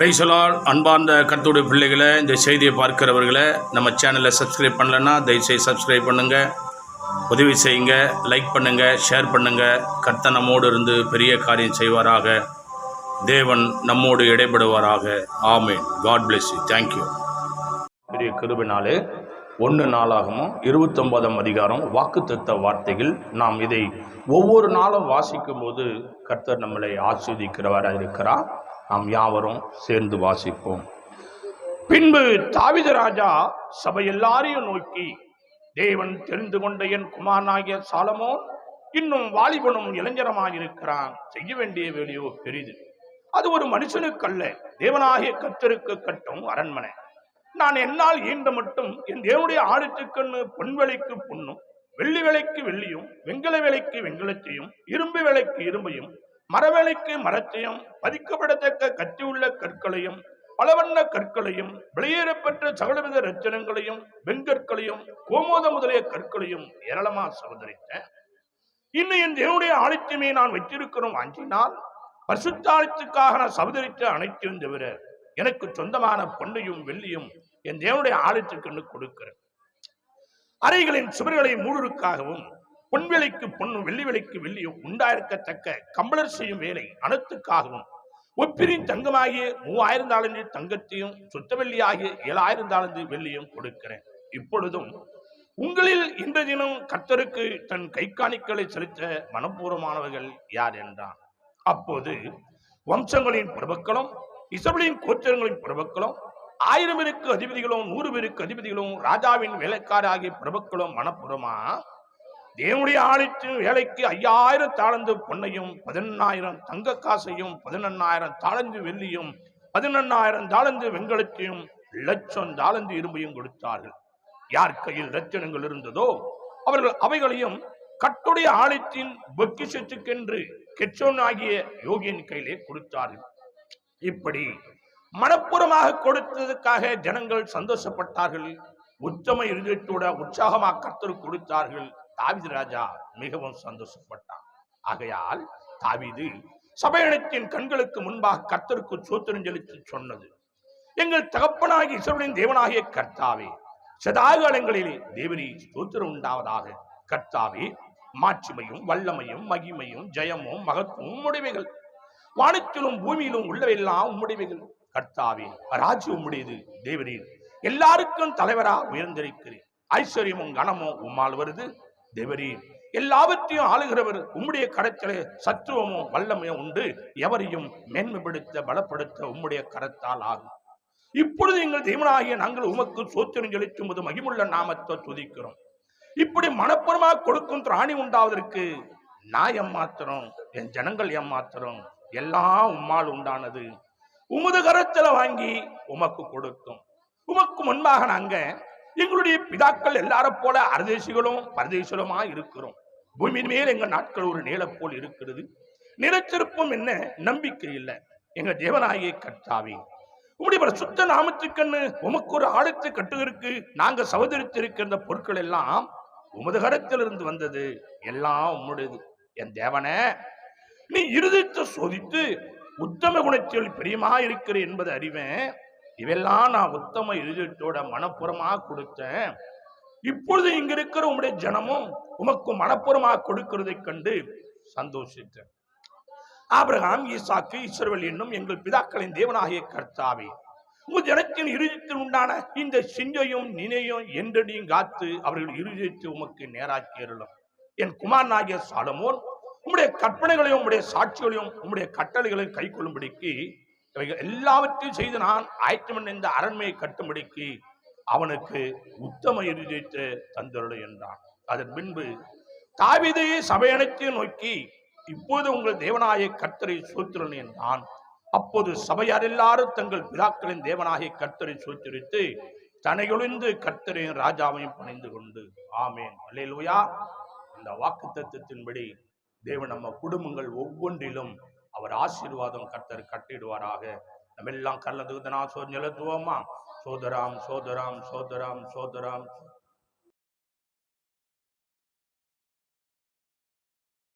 பிரைசலால் அன்பார்ந்த கர்த்தருடைய பிள்ளைகளை இந்த செய்தியை பார்க்கிறவர்களை நம்ம சேனலை சப்ஸ்கிரைப் பண்ணலைன்னா தயவுசெய்து சப்ஸ்கிரைப் பண்ணுங்கள் உதவி செய்யுங்க லைக் பண்ணுங்கள் ஷேர் பண்ணுங்கள் கர்த்தனமோடு நம்மோடு இருந்து பெரிய காரியம் செய்வாராக. தேவன் நம்மோடு இடைபடுவாராக. ஆமேன். God bless you thank you பெரிய கிருபினாலே ஒன்று நாளாகவும் இருபத்தொன்பதாம் அதிகாரம் வாக்குத்தத்த வார்த்தைகள் நாம் இதை ஒவ்வொரு நாளும் வாசிக்கும் போது கர்த்தர் நம்மளை ஆஸ்வதிக்கிறவராக இருக்கிறார் நாம் யாவரும் சேர்ந்து வாசிப்போம். பின்பு தாவித ராஜா சபை எல்லாரையும் நோக்கி தேவன் தெரிந்து கொண்ட என் குமாரனாகிய சாலமோ இன்னும் வாலிபனும் இளைஞரமாயிருக்கிறான். செய்ய வேண்டிய வேலையோ பெரிது. அது ஒரு மனுஷனுக்கல்ல. தேவனாகிய கத்தருக்கு கட்டும் அரண்மனை. நான் என்னால் ஈண்ட மட்டும் என் தேவனுடைய ஆடுத்துக்கண்ணு பொன் விலைக்கு பொன்னும் வெள்ளி விலைக்கு வெள்ளியும் வெங்கல விலைக்கு வெங்கலத்தையும் இரும்பு விலைக்கு இரும்பையும் மரவேலைக்கு மரத்தையும் பதிக்கப்படத்தக்க கத்தி உள்ள கற்களையும் பலவண்ண கற்களையும் வெளியேறப்பெற்ற சகலவித ரச்சனங்களையும் வெண்கற்களையும் கோமோத முதலிய கற்களையும் ஏராளமா சகோதரித்தேன் இன்னும் என் தேவனுடைய ஆலயத்தையுமே நான் வைத்திருக்கிறோம் அஞ்சினால் பரிசுத்தாலயத்துக்காக நான் சகோதரித்த அனைத்தையும் தவிர எனக்கு சொந்தமான பொண்ணையும் வெள்ளியும் என் தேவனுடைய ஆலயத்துக்கு கொடுக்கிறேன். அறைகளின் சுவர்களை மூடுருக்காகவும் பொன் விலைக்கு பொன்னும் வெள்ளி விலைக்கு வெள்ளியும் உண்டாயிருக்கத்தக்க கம்பளர் செய்யும் வேலை அனைத்துக்காகவும். ஒப்பிரின் தங்கமாகிய மூவாயிரம் தாளந்து தங்கத்தையும் சுத்த வெள்ளியாகிய ஏழாயிரம் தாளந்து வெள்ளியும் கொடுக்கிறேன். இப்பொழுதும் உங்களில் இந்த தினம் கர்த்தருக்கு தன் கை காணிக்களை செலுத்த மனப்பூர்வமானவர்கள் யார் என்றான். அப்போது வம்சங்களின் பிரபுக்களும் இசபலின் கோத்திரங்களின் பிரபுக்களும் ஆயிரம் பேருக்கு அதிபதிகளும் நூறு பேருக்கு அதிபதிகளும் ராஜாவின் வேலைக்காராகிய பிரபுக்களும் மனப்புறமா தேவனுடைய ஆலயத்தின் வேலைக்கு ஐயாயிரம் தாளந்து பொன்னையும் பதினெண்ணாயிரம் தங்க காசையும் பதினெண்ணாயிரம் தாளந்து வெள்ளியும் பதினெண்ணாயிரம் தாளந்து வெங்கலத்தையும் லட்சம் தாளந்து இரும்பையும் கொடுத்தார்கள். யார் கையில் ரத்தினங்கள் இருந்ததோ அவர்கள் அவைகளையும் கட்டுடைய ஆலயத்தின் பொக்கிஷத்துக்கென்று கெச்சோன் ஆகிய யோகியின் கையிலே கொடுத்தார்கள். இப்படி மனப்புறமாக கொடுத்ததுக்காக ஜனங்கள் சந்தோஷப்பட்டார்கள். உத்தம இருதயத்தோட உற்சாகமாக கத்தர் கொடுத்தார்கள். தாவிது ராஜா மிகவும் சந்தோஷப்பட்டான். ஆகையால் தாவிது சபையனத்தின் கண்களுக்கு முன்பாக கர்த்தருக்கு சோத்திரம் செலுத்தி சொன்னது எங்கள் தகப்பனாகிய இசைவனின் தேவனாகிய கர்த்தாவே சதாகாலங்களிலே தேவனி சோத்திரம் உண்டாவதாக. கர்த்தாவே மாட்சிமையும் வல்லமையும் மகிமையும் ஜெயமும் மகத்துவம் உம்முடையவைகள் வானத்திலும் பூமியிலும் உள்ளவையெல்லாம் உம்முடையவைகள் கர்த்தாவே ராஜ்யம் உம்முடையது. தேவரீர் எல்லாருக்கும் தலைவரா உயர்ந்திருக்கிறேன். ஐஸ்வர்யமும் கனமும் உம்மால் வருது. தேவரீர் எல்லாவற்றையும் ஆளுகிறவர் உம்முடைய கரத்திலே சத்துவமும் வல்லமையும் உண்டு. எவரையும் மேன்மைப்படுத்த பலப்படுத்த உம்முடைய கரத்தால் ஆகும். இப்பொழுது எங்கள் தேவனாகிய நாங்கள் உமக்கு சோத்திரம் செலுத்தும் போது மகிமுள்ள நாமத்தை துதிக்கிறோம். இப்படி மனப்புறமாக கொடுக்கும் திராணி உண்டாவதற்கு நான் ஏமாத்திரம் என் ஜனங்கள் ஏமாத்திரம் எல்லாம் உம்மால் உண்டானது. உமது கரத்துல வாங்கி உமக்கு கொடுத்தோம். உமக்கு முன்பாக நாங்க எங்களுடைய பிதாக்கள் எல்லாரும் போல அரதேசிகளும் பரதேசிகளுமா இருக்கிறோம். பூமியின் மேல் எங்கள் நாட்கள் ஒரு நீளம் போல் இருக்கிறது. நிலச்சிருப்பம் என்ன? நம்பிக்கை இல்லை. எங்க தேவனாகிய கர்த்தாவே உம்முடைய சுத்த நாமத்துக்கண்ணு உமக்கு ஒரு ஆழத்து கட்டுவதற்கு நாங்க சகோதரித்திருக்கிற பொருட்கள் எல்லாம் உமது கரத்திலிருந்து வந்தது. எல்லாம் உம்முடையது. என் தேவனே நீ இருதயத்தை சோதித்து உத்தம குணத்தில் பிரியமா இருக்கிற என்பதை அறிவேன். இவெல்லாம் நான் உத்தம இருதயத்தோட மனப்புறமா கொடுத்தேன். இப்பொழுது இங்க இருக்கிற உங்களுடைய ஜனமும் உமக்கு மனப்புறமா கொடுக்கிறதை கண்டு சந்தோஷித்தேன். ஆபிரகாம் ஈசாக்கு ஈஸ்வரவல் என்னும் எங்கள் பிதாக்களின் தேவனாகிய கர்த்தாவே உங்கள் ஜனத்தின் இருதயத்தில் உண்டான இந்த சிஞ்சையும் நினையும் என்றடியும் காத்து அவர்கள் இருதயத்தை உமக்கு நேராக்கியருளும் என் குமாரனாகிய சாலமோன் உம்முடைய கற்பனைகளையும் உம்முடைய சாட்சிகளையும் உம்முடைய கட்டளைகளையும் கை கொள்ளும்படிக்கு இவைகள் எல்லாவற்றையும் செய்து நான் ஆயத்தமன் இந்த அரண்மையை கட்டும்படிக்கு அவனுக்கு உத்தம இருதயத்தை தந்தருளு என்றான். அதன் பின்பு தாவிதை சபையனைத்தையும் நோக்கி இப்போது உங்கள் தேவனாய கர்த்தரை சோத்திரன் என்றான். அப்போது சபையார் எல்லாரும் தங்கள் பிதாக்களின் தேவனாகிய கர்த்தரை சோத்திரித்து தனையொழிந்து கர்த்தரையும் ராஜாவையும் பணிந்து கொண்டு ஆமேன் அல்லேலூயா. இந்த வாக்கு தத்துவத்தின்படி தேவன் நம்ம குடும்பங்கள் ஒவ்வொன்றிலும் அவர் ஆசீர்வாதம் கர்த்தர் கட்டிடுவாராக. நம்ம எல்லாம் நான் சோ நிலத்துவோமா சோதராம் சோதராம் சோதராம் சோதராம்